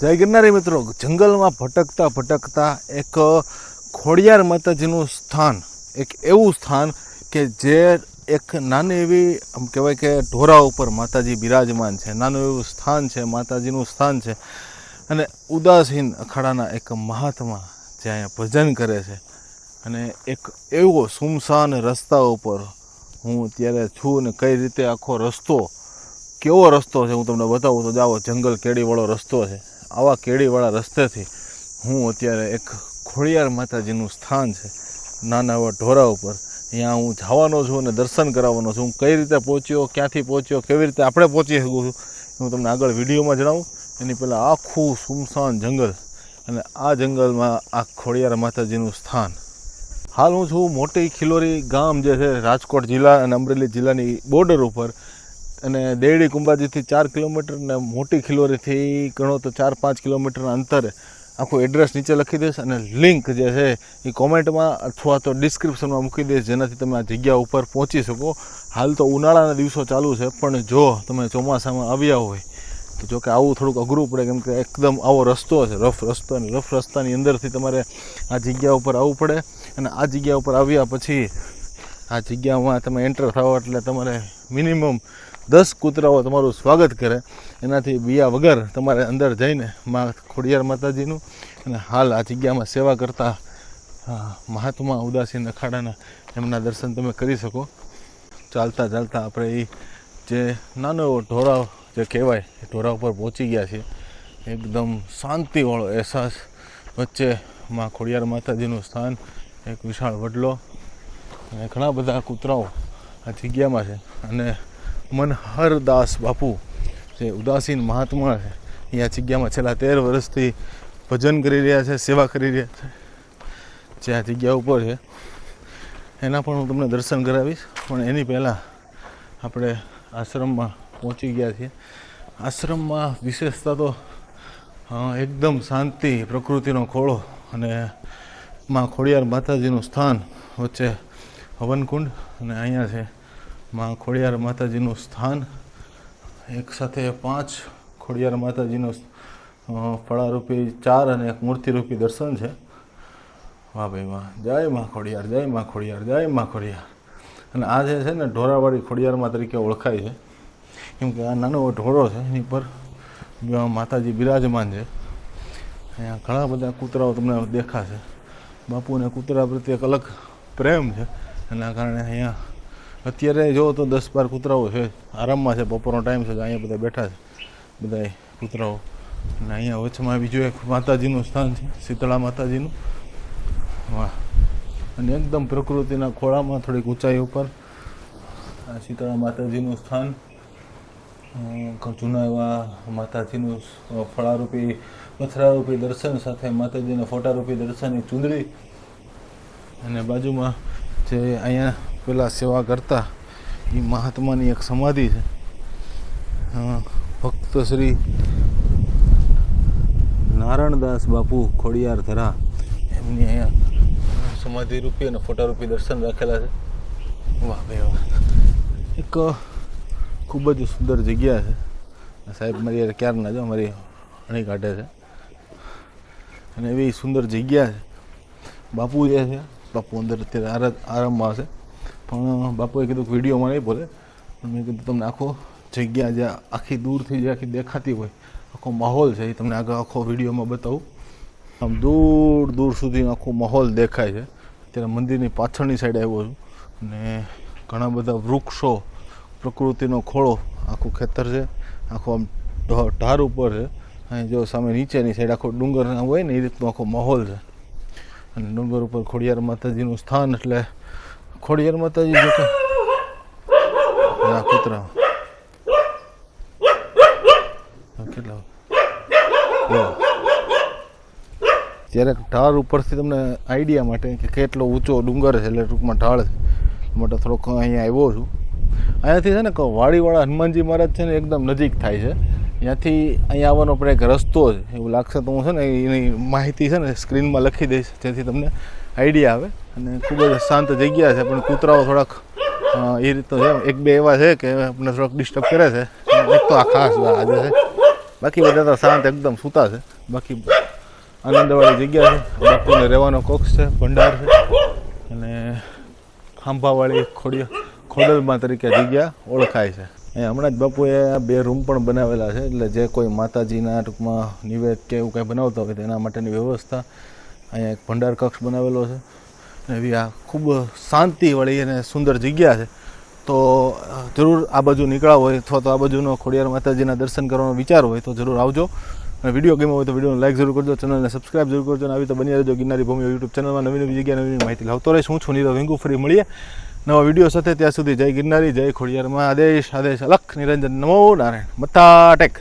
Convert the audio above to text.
જય ગિરનારી મિત્રો. જંગલમાં ભટકતા ભટકતા એક ખોડિયાર માતાજીનું સ્થાન, એક એવું સ્થાન કે જે એક નાની એવી, આમ કહેવાય કે ઢોરા ઉપર માતાજી બિરાજમાન છે. નાનું એવું સ્થાન છે, માતાજીનું સ્થાન છે. અને ઉદાસીન અખાડાના એક મહાત્મા જે અહીંયા ભજન કરે છે. અને એક એવો સુમસાન રસ્તા ઉપર હું અત્યારે છું ને કઈ રીતે આખો રસ્તો, કેવો રસ્તો છે હું તમને બતાવું તો જાઓ, જંગલ કેડીવાળો રસ્તો છે. આવા કેળીવાળા રસ્તેથી હું અત્યારે એક ખોડિયાર માતાજીનું સ્થાન છે નાના એવા ઢોરા ઉપર. અહીંયા હું જવાનો છું અને દર્શન કરાવવાનો છું. હું કઈ રીતે પહોંચ્યો, ક્યાંથી પહોંચ્યો, કેવી રીતે આપણે પહોંચી શકું છું હું તમને આગળ વિડીયોમાં જણાવું. એની પહેલાં આખું સુમસાન જંગલ અને આ જંગલમાં આ ખોડિયાર માતાજીનું સ્થાન. હાલ હું છું મોટી ખિલોરી ગામ જે છે, રાજકોટ જિલ્લા અને અમરેલી જિલ્લાની બોર્ડર ઉપર. અને દેરડી કુંભાજીથી ચાર કિલોમીટર ને મોટી ખિલોરીથી ગણો તો ચાર પાંચ કિલોમીટરના અંતરે આખું એડ્રેસ નીચે લખી દઈશ અને લિંક જે છે એ કોમેન્ટમાં અથવા તો ડિસ્ક્રિપ્શનમાં મૂકી દઈશ, જેનાથી તમે આ જગ્યા ઉપર પહોંચી શકો. હાલ તો ઉનાળાના દિવસો ચાલુ છે, પણ જો તમે ચોમાસામાં આવ્યા હોય, તો જો કે આવું થોડુંક અઘરું પડે, કેમ કે એકદમ આવો રસ્તો છે, રફ રસ્તો અને રફ રસ્તાની અંદરથી તમારે આ જગ્યા ઉપર આવવું પડે. અને આ જગ્યા ઉપર આવ્યા પછી આ જગ્યામાં તમે એન્ટર થાઓ એટલે તમારે મિનિમમ દસ કૂતરાઓ તમારું સ્વાગત કરે. એનાથી બીયા વગર તમારે અંદર જઈને મા ખોડિયાર માતાજીનું અને હાલ આ જગ્યામાં સેવા કરતા મહાત્મા ઉદાસીન અખાડાના એમના દર્શન તમે કરી શકો. ચાલતા ચાલતા આપણે એ જે નાનો એવો ઢોરા જે કહેવાય, એ ઢોરા ઉપર પહોંચી ગયા છીએ. એકદમ શાંતિવાળો અહેસાસ વચ્ચે માં ખોડિયાર માતાજીનું સ્થાન, એક વિશાળ વડલો અને ઘણા બધા કૂતરાઓ આ જગ્યામાં છે. અને મનહરદાસ બાપુ. જે ઉદાસીન મહાત્મા છે. એ આ જગ્યામાં છેલ્લા તેર વર્ષથી ભજન કરી રહ્યા છે, સેવા કરી રહ્યા છે. જે આ જગ્યા ઉપર છે. એના પણ હું તમને દર્શન કરાવીશ. પણ એની પહેલાં આપણે આશ્રમમાં પહોંચી ગયા છીએ. આશ્રમમાં વિશેષતા તો એકદમ શાંતિ, પ્રકૃતિનો ખોળો અને માં ખોડિયાર માતાજીનું સ્થાન વચ્ચે હવનકુંડ અને અહીંયા છે. માં ખોડિયાર માતાજીનું સ્થાન. એક સાથે પાંચ ખોડિયાર માતાજીનું ફળારૂપી ચાર અને એક મૂર્તિરૂપી દર્શન છે. વાહ ભાઈ વાહ. જય માં ખોડિયાર, જય માં ખોડિયાર, જય માં ખોડિયાર. અને આ જે છે ને ઢોરાવાળી ખોડિયારમાં તરીકે ઓળખાય છે. કેમ કે આ નાનો ઢોળો છે, એની પર માતાજી બિરાજમાન છે. અહીંયા ઘણા બધા કૂતરાઓ તમને દેખાશે. બાપુને કૂતરા પ્રત્યે એક અલગ પ્રેમ છે. એના કારણે અહીંયા અત્યારે જો તો દસ બાર કૂતરાઓ છે. આરામમાં છે, બપોરનો ટાઈમ છે અહીંયા બધા બેઠા છે. બધા કૂતરાઓ. અને અહીંયા વચમાં બીજું એક માતાજીનું સ્થાન છે, શીતળા માતાજીનું. વાહ. અને એકદમ પ્રકૃતિના ખોળામાં થોડીક ઊંચાઈ ઉપર આ શીતળા માતાજીનું સ્થાન. જૂના એવા માતાજીનું ફળારૂપી, પથરારૂપી દર્શન સાથે માતાજીના ફોટારૂપી દર્શન એક ચૂંદડી. અને બાજુમાં જે અહીંયા પેલા સેવા કરતા, એ મહાત્માની એક સમાધિ છે. ભક્ત શ્રી નારાયણદાસ બાપુ ખોડિયાર ધરા, એમની અહીંયા સમાધિ રૂપી અને ફોટા રૂપી દર્શન રાખેલા છે. વાહ ભાઈ વાહ. એક ખૂબ જ સુંદર જગ્યા છે. સાહેબ મારી યાર ક્યારના જો મારી અણી કાઢે છે. અને એવી સુંદર જગ્યા છે. બાપુ જે છે, બાપુ અંદર અત્યારે આરા આરામમાં હશે પણ બાપુએ કીધું કે વિડીયોમાં નહીં બોલે. મેં કીધું, તમને આખો જગ્યા જે આખી દૂરથી જે આખી દેખાતી હોય, આખો માહોલ છે એ તમને આગળ આખો વિડીયોમાં બતાવું. આમ દૂર દૂર સુધી આખો માહોલ દેખાય છે. અત્યારે મંદિરની પાછળની સાઈડ આવ્યો છું. અને ઘણા બધા વૃક્ષો, પ્રકૃતિનો ખોળો આખું ખેતર છે. આખો આમ ઢાર ઉપર છે. અહીં જો સામે નીચેની સાઈડ આખો ડુંગર હોય ને એ રીતનો આખો માહોલ છે. અને ડુંગર ઉપર ખોડિયાર માતાજીનું સ્થાન એટલે ખોડિયાર માતાજી જો કે કૂતરા. કેટલા. ત્યારે ઢાળ ઉપરથી તમને આઈડિયા માટે કે કેટલો ઊંચો ડુંગર છે, એટલે ટૂંકમાં ઢાળ છે. માટે થોડોક અહીંયા આવ્યો છું. અહીંયાથી છે ને, વાડીવાળા હનુમાનજી મહારાજ છે ને, એકદમ નજીક થાય છે. ત્યાંથી અહીંયા આવવાનો પણ એક રસ્તો છે. એવું લાગશે તો હું છે ને એની માહિતી છે ને સ્ક્રીનમાં લખી દઈશ, જેથી તમને આઈડિયા આવે. અને ખૂબ જ શાંત જગ્યા છે, પણ કૂતરાઓ થોડાક એ રીતનો છે. એક બે એવા છે કે આપણને થોડાક ડિસ્ટર્બ કરે છે. એક તો આ ખાસ આજે છે. બાકી બધા તો શાંત એકદમ સૂતા છે. બાકી આનંદવાળી જગ્યા છે. બાપુને રહેવાનો કોક્ષ છે, ભંડાર છે. અને ખાંભાવાળી ખોડિયા ખોડલમાં તરીકે જગ્યા ઓળખાય છે. અહીંયા હમણાં જ બાપુએ બે રૂમ પણ બનાવેલા છે, એટલે જે કોઈ માતાજીના ટૂંકમાં નિવેદ કે એવું કંઈ બનાવતા હોય તો એના માટેની વ્યવસ્થા. અહીંયા એક ભંડાર કક્ષ બનાવેલો છે. એવી આ ખૂબ શાંતિવાળી અને સુંદર જગ્યા છે. તો જરૂર આ બાજુ નીકળ્યા હોય અથવા તો આ બાજુનો ખોડિયાર માતાજીના દર્શન કરવાનો વિચાર હોય તો જરૂર આવજો. અને વીડિયો ગમ્યો હોય તો વિડીયોને લાઈક જરૂર કરજો, ચેનલને સબસ્ક્રાઈબ જરૂર કરજો, અને આવી તો બની રહેજો ગિરનારી ભૂમિ યુટ્યુબ ચેનલમાં નવી નવી જગ્યા નવી માહિતી લાવતો રહીશ. હું છું નીરવ વિંગુ ફરી મળીએ. નવા વીડિયો સાથે ત્યાં સુધી જય ગિરનારી, જય ખોડિયારમાં, આદેશ આદેશ, અલખ, નિરંજન, નમો નારાયણ મથા ટેક.